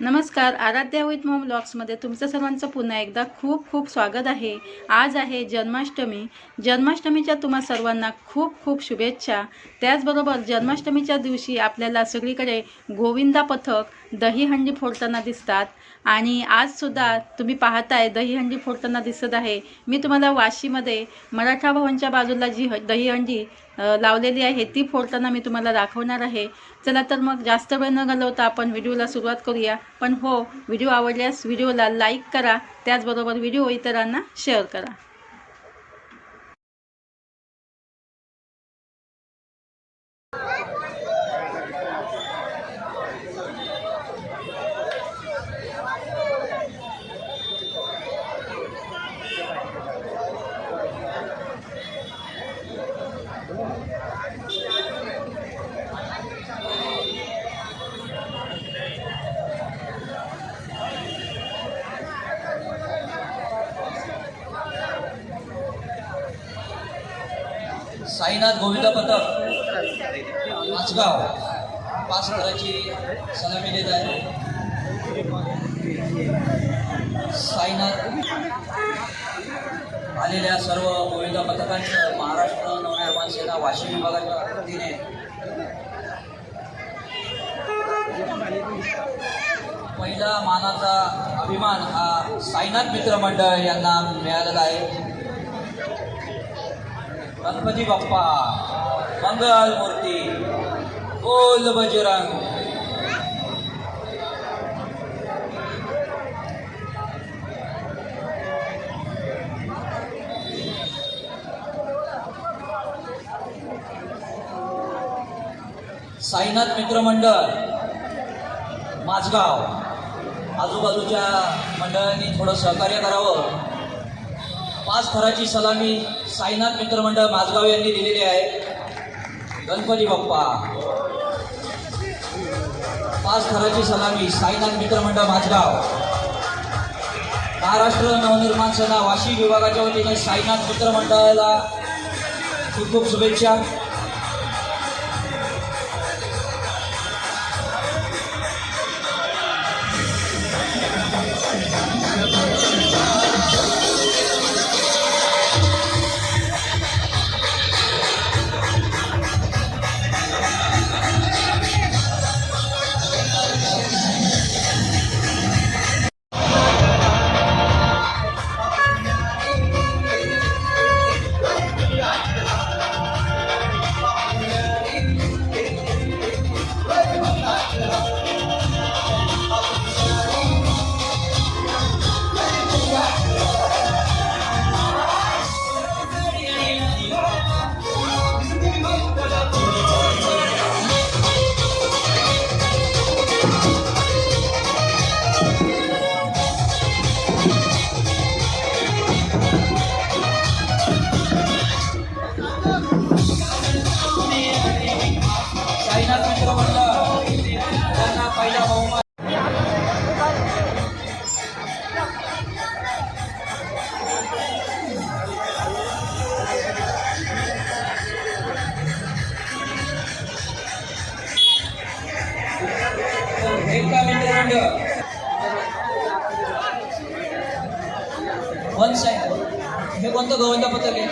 नमस्कार आराध्या विथ मोम ब्लॉग्समध्ये तुमचं सर्वांचं पुन्हा एकदा खूप खूप स्वागत आहे. आज आहे जन्माष्टमी. जन्माष्टमीच्या तुम्हा सर्वांना खूप खूप शुभेच्छा. त्याचबरोबर जन्माष्टमीच्या दिवशी आपल्याला सगळीकडे गोविंदा पथक दहीहंडी फोडताना दिसतात. आणि आजसुद्धा तुम्ही पाहताय दहीहंडी फोडताना दिसत आहे. मी तुम्हाला वाशीमध्ये मराठा भवनच्या बाजूला जी ह दहीहंडी लावलेली आहे ती फोडताना मी तुम्हाला दाखवणार आहे. चला तर मग जास्त वेळ न घालवता आपण व्हिडिओला सुरुवात करूया. पण हो व्हिडिओ आवडल्यास व्हिडिओला लाईक करा. त्याचबरोबर व्हिडिओ इतरांना शेअर करा. साईनाथ गोविंदा पथक आचगाव पाच गटाची सलामी देत आहे. साईनाथ आलेल्या सर्व गोविंदा पथकांचं महाराष्ट्र नवनिर्माण सेना वाशिम विभागाच्या वतीने पहिला मानाचा अभिमान हा साईनाथ मित्रमंडळ यांना मिळालेला आहे. गणपती बाप्पा मंगल मूर्ती बोल बजरंग. साईनाथ मित्रमंडळ माझगाव. आजूबाजूच्या मंडळांनी थोडं सहकार्य करावं. पाच थराची सलामी साईनाथ मित्रमंडळ माझगाव यांनी दिलेली आहे. गणपती बाप्पा. पाच थराची सलामी साईनाथ मित्रमंडळ माझगाव. महाराष्ट्र नवनिर्माण सेना वाशी विभागाच्या वतीने साईनाथ मित्रमंडळाला खूप खूप शुभेच्छा. वन साईड हे कोणतं गोविंद पथक आहे?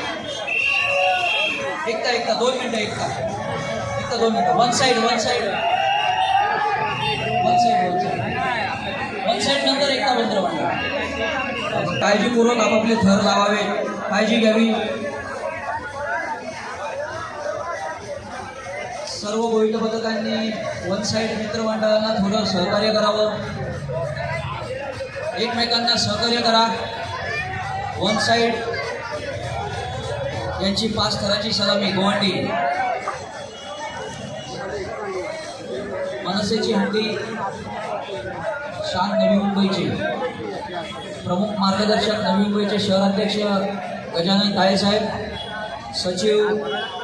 एकता एकता. दोन मिनटं एकता. एकता दोन मिनटं. One side one side one side one side one side नंतर एकता मित्रमंडळ काळजीपूर्वक आपापले थर लावावे. काळजी घ्यावी. सर्व गोविंद पथकांनी वन साईड मित्रमंडळांना थोडं सहकार्य करावं. एकमेकांना सहकार्य करा. वन साईड यांची पाच थराची सलामी गोवंडी मनसेची हंडी शान नवी मुंबईची. प्रमुख मार्गदर्शक नवी मुंबईचे शहराध्यक्ष गजानन काळेसाहेब सचिव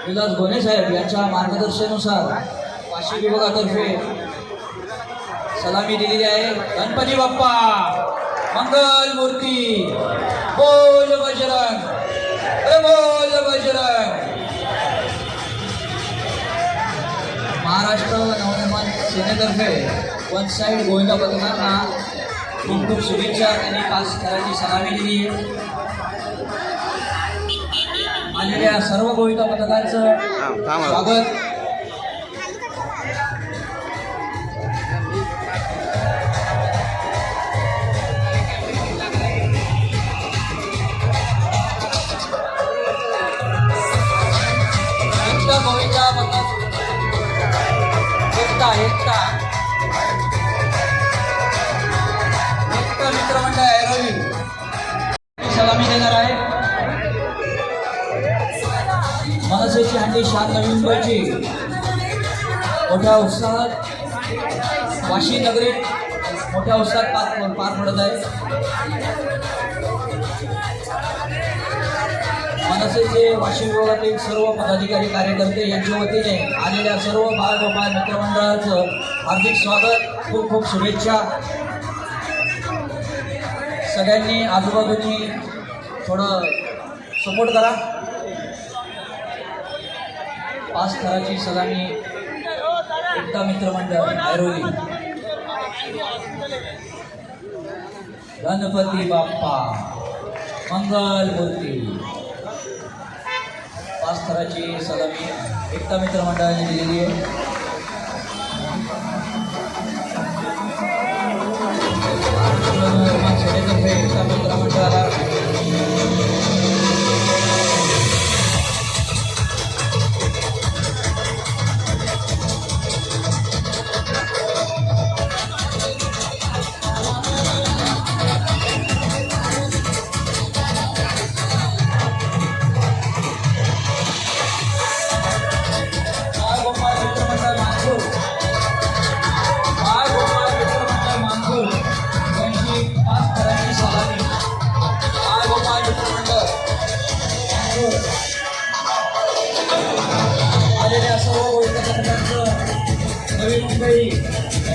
विलास गोने साहेब यांच्या मार्गदर्शनानुसार वाशी विभागातर्फे सलामी दिलेली आहे. गणपती बाप्पा मंगल मूर्ती बोल बजरंग बोल बजरंग. महाराष्ट्र नवनिर्माण सेनेतर्फे वन साईड गोविंदा पथकांना खूप खूप शुभेच्छा त्यांनी पाच थराची सलामी दिली आहे. आलेल्या सर्व गोविंदा पथकांचं स्वागत. मनसेची हंडी शान नवी मुंबईची मोठ्या उत्साहात वाशी नगरीत मोठ्या उत्साहात पार पार पडत आहे. मनसेचे वाशी विभागातील सर्व पदाधिकारी कार्यकर्ते यांच्या वतीने आलेल्या सर्व बाळगोपाळ मित्रमंडळाचं हार्दिक स्वागत खूप खूप शुभेच्छा. सगळ्यांनी आजूबाजूनी थोडं सपोर्ट करा. पाच थराची सलामी एकता मित्रमंडळ ऐरोली गणपती बाप्पा. मंगल मूर्ती. पाच थराची सलामी एकता मित्रमंडळाने दिलेली आहे.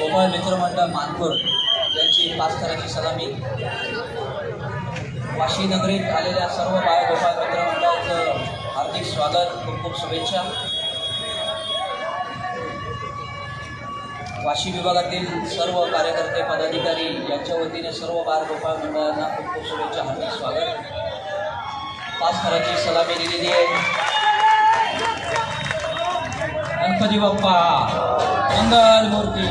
गोपाळ मित्रमंडळ मानपूर यांची पाच कराची सलामी. वाशी नगरीत आलेल्या सर्व बाळ गोपाळ मित्रमंडळाचं हार्दिक स्वागत खूप खूप शुभेच्छा. वाशी विभागातील सर्व कार्यकर्ते पदाधिकारी यांच्या वतीने सर्व बाळ गोपाळ मंडळांना खूप खूप शुभेच्छा हार्दिक स्वागत. पाच थराची सलामी दिलेली आहे. गणपती बाप्पा! मंगल मूर्ती